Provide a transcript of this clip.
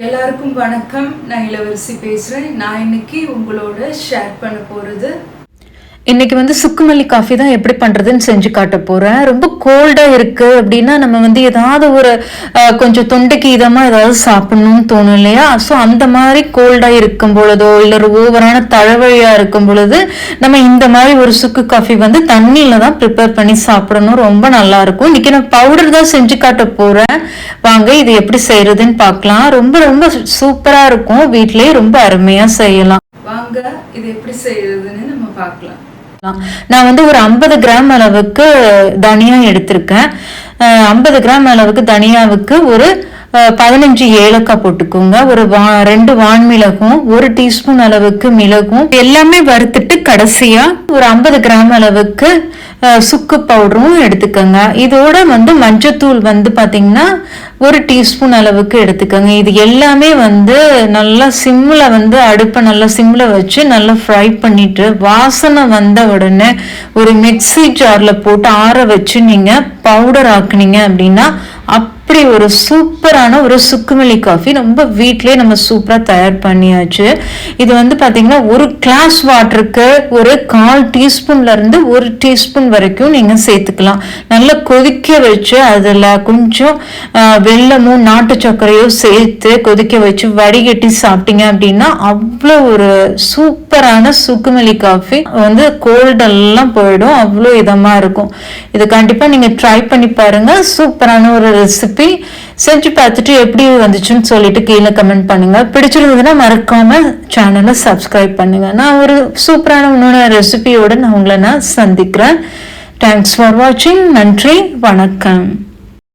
எல்லாருக்கும் வணக்கம். நான் இளவரசி பேசுகிறேன் நான் இன்னைக்கு உங்களோட ஷேர் பண்ண போகிறது இன்னைக்கு வந்து சுக்குமல்லி காஃபி தான் எப்படி பண்றதுன்னு செஞ்சு காட்ட போறேன். ரொம்ப கோல்டா இருக்கு. அப்படின்னா நம்ம வந்து ஏதாவது ஒரு கொஞ்சம் தொண்டைக்கு இதமா ஏதாவது சாப்பிடணும்னு தோணும் இல்லையா? ஸோ அந்த மாதிரி கோல்டா இருக்கும் பொழுதோ இல்லை ஒரு ஓவரான தழவழியா இருக்கும் பொழுது நம்ம இந்த மாதிரி ஒரு சுக்கு காஃபி வந்து தண்ணியில தான் ப்ரிப்பேர் பண்ணி சாப்பிடணும். ரொம்ப நல்லா இருக்கும். இன்னைக்கு நான் பவுடர் தான் செஞ்சு காட்ட போறேன். வாங்க இது எப்படி செய்யறதுன்னு பார்க்கலாம். ரொம்ப ரொம்ப சூப்பரா இருக்கும். வீட்லயே ரொம்ப அருமையா செய்யலாம். வாங்க இது எப்படி செய்யறதுன்னு நம்ம பார்க்கலாம். நான் வந்து ஒரு ஐம்பது கிராம் அளவுக்கு தனியா எடுத்திருக்கேன். ஐம்பது கிராம் அளவுக்கு தனியாவுக்கு ஒரு பதினஞ்சு ஏலக்காய் போட்டுக்கோங்க. ஒரு வா ரெண்டு வான் மிளகும் ஒரு டீஸ்பூன் அளவுக்கு மிளகும். எல்லாமே வறுத்துட்டு கடைசியா ஒரு ஐம்பது கிராம் அளவுக்கு சுக்கு பவுடரும் எடுத்துக்கோங்க. இதோட வந்து மஞ்சத்தூள் வந்து பாத்தீங்கன்னா ஒரு டீஸ்பூன் அளவுக்கு எடுத்துக்கோங்க. இது எல்லாமே வந்து நல்லா சிம்மில் வந்து அடுப்பை நல்லா சிம்மில் வச்சு நல்லா ஃப்ரை பண்ணிட்டு வாசனை வந்த உடனே ஒரு மிக்ஸி ஜாரில் போட்டு ஆற வச்சு நீங்கள் பவுடர் ஆக்குனீங்க அப்படின்னா அப்படி ஒரு சூப்பரான ஒரு சுக்குமல்லி காஃபி ரொம்ப வீட்டிலே நம்ம சூப்பராக தயார் பண்ணியாச்சு. இது வந்து பார்த்தீங்கன்னா ஒரு கிளாஸ் வாட்டருக்கு ஒரு கால் டீஸ்பூன்லேருந்து ஒரு டீஸ்பூன் வரைக்கும் நீங்கள் சேர்த்துக்கலாம். நல்லா கொதிக்க வச்சு அதில் கொஞ்சம் வெள்ளமும் நாட்டு சர்க்கரையோ சேர்த்து கொதிக்க வச்சு வடிகட்டி சாப்பிட்டீங்க அப்படின்னா அவ்வளோ ஒரு சூப்பரான சுக்குமல்லி காஃபி வந்து கோல்டெல்லாம் போயிடும். அவ்வளோ இதமாக இருக்கும். இது கண்டிப்பாக நீங்கள் ட்ரை பண்ணி பாருங்க. சூப்பரான ஒரு ரெசிபி செஞ்சு பார்த்துட்டு எப்படி வந்துச்சுன்னு சொல்லிட்டு கீழே கமெண்ட் பண்ணுங்க. பிடிச்சிருந்ததுன்னா மறக்காமல் சேனலை சப்ஸ்கிரைப் பண்ணுங்க. நான் ஒரு சூப்பரான இன்னொரு ரெசிபியோடு நான் உங்களை நான் சந்திக்கிறேன். தேங்க்ஸ் ஃபார் வாட்சிங் நன்றி. வணக்கம்.